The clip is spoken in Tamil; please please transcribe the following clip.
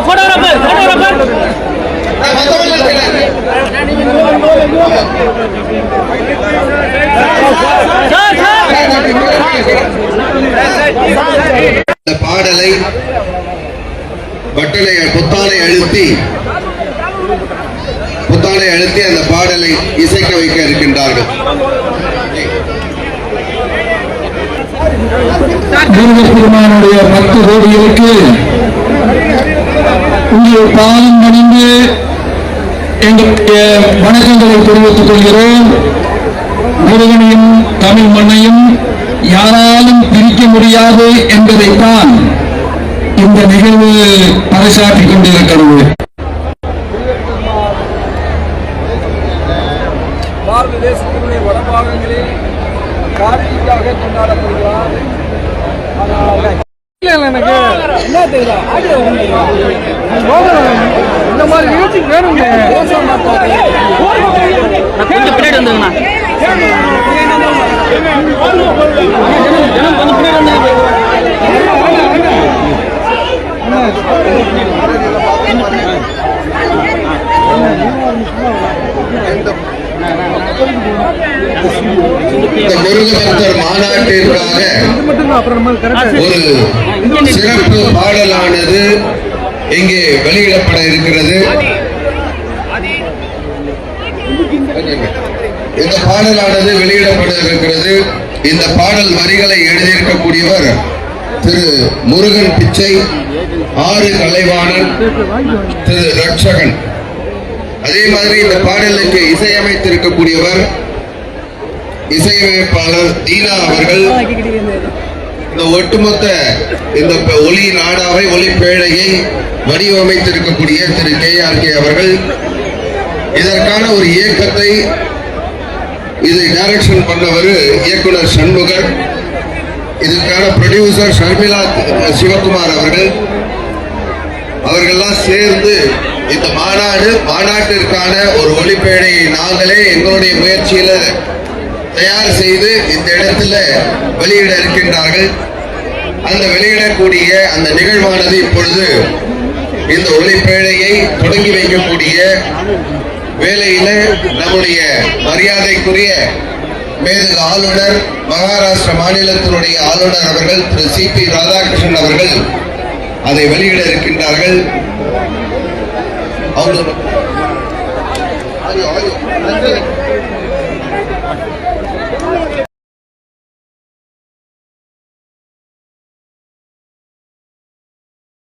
போட்டோகிராஃபர் போட்டோகிராஃபர் பாடலை பட்டனை புத்தாலை அழுத்தி புத்தாலை அழுத்தி அந்த பாடலை இசைக்க வைக்க பெருமானுடைய முருகப்பெருமானுடைய பக்த கோடிகளுக்கு உங்கள் பாதம் பணிந்து எங்களுடைய வணக்கங்களை தெரிவித்துக் கொள்கிறோம். முருகனையும் தமிழ் மண்ணையும் யாராலும் பிரிக்க முடியாது என்பதைத்தான் இந்த நிகழ்வு பறைசாற்றிக் கொண்டிருக்கிறது. பாரத தேசத்தினுடைய வடபாகங்களில் கார்த்திகாக கொண்டாடப்படுகிறார் எனக்கு என்ன தெரியல ஆடியோ இந்த மாதிரி நிகழ்ச்சி வேணுங்க கொஞ்சம் பின்னாடி வந்துருங்கண்ணா கொஞ்சம் பின்னாடி வந்துருங்க இந்த முருகபக்தர் மாநாட்டிற்காக ஒரு சிறப்பு பாடலானது இங்கே வெளியிடப்பட இருக்கிறது. இந்த பாடலானது வெளியிடப்பட இருக்கிறது. இந்த பாடல் வரிகளை எழுதியிருக்கக்கூடியவர் திரு முருகன் பிச்சை ஆறு கலைவாணன் திரு ரட்சகன் அதே மாதிரி இந்த பாடலுக்கு இசையமைத்திருக்கக்கூடியவர் இசையமைப்பாளர் தீனா அவர்கள். இந்த ஒட்டுமொத்த இந்த ஒளி நாடாவை ஒளிப்பேழையை வடிவமைத்திருக்கக்கூடிய திரு கே ஆர் கே அவர்கள். இதற்கான ஒரு இயக்கத்தை இதை டைரக்ஷன் பண்ணவர் இயக்குனர் சண்முகர். இதற்கான ப்ரொடியூசர் ஷர்மிளா சிவகுமார் அவர்கள். அவர்கள்லாம் சேர்ந்து இந்த மாநாடு மாநாட்டிற்கான ஒரு ஒளிப்பேடையை நாங்களே எங்களுடைய முயற்சியில தயார் செய்து இந்த இடத்துல வெளியிட இருக்கின்றார்கள். அந்த வெளியிடக்கூடிய அந்த நிகழ்வானது இப்பொழுது இந்த ஒளிப்பேழையை தொடங்கி வைக்கக்கூடிய வேலையில நம்முடைய மரியாதைக்குரிய மேதகு ஆளுநர் மகாராஷ்டிர மாநிலத்தினுடைய ஆளுநர் அவர்கள் திரு சி பி ராதாகிருஷ்ணன் அவர்கள் அதை வெளியிட இருக்கின்றார்கள். không được rồi, Oldu. Hadi hadi. Hadi.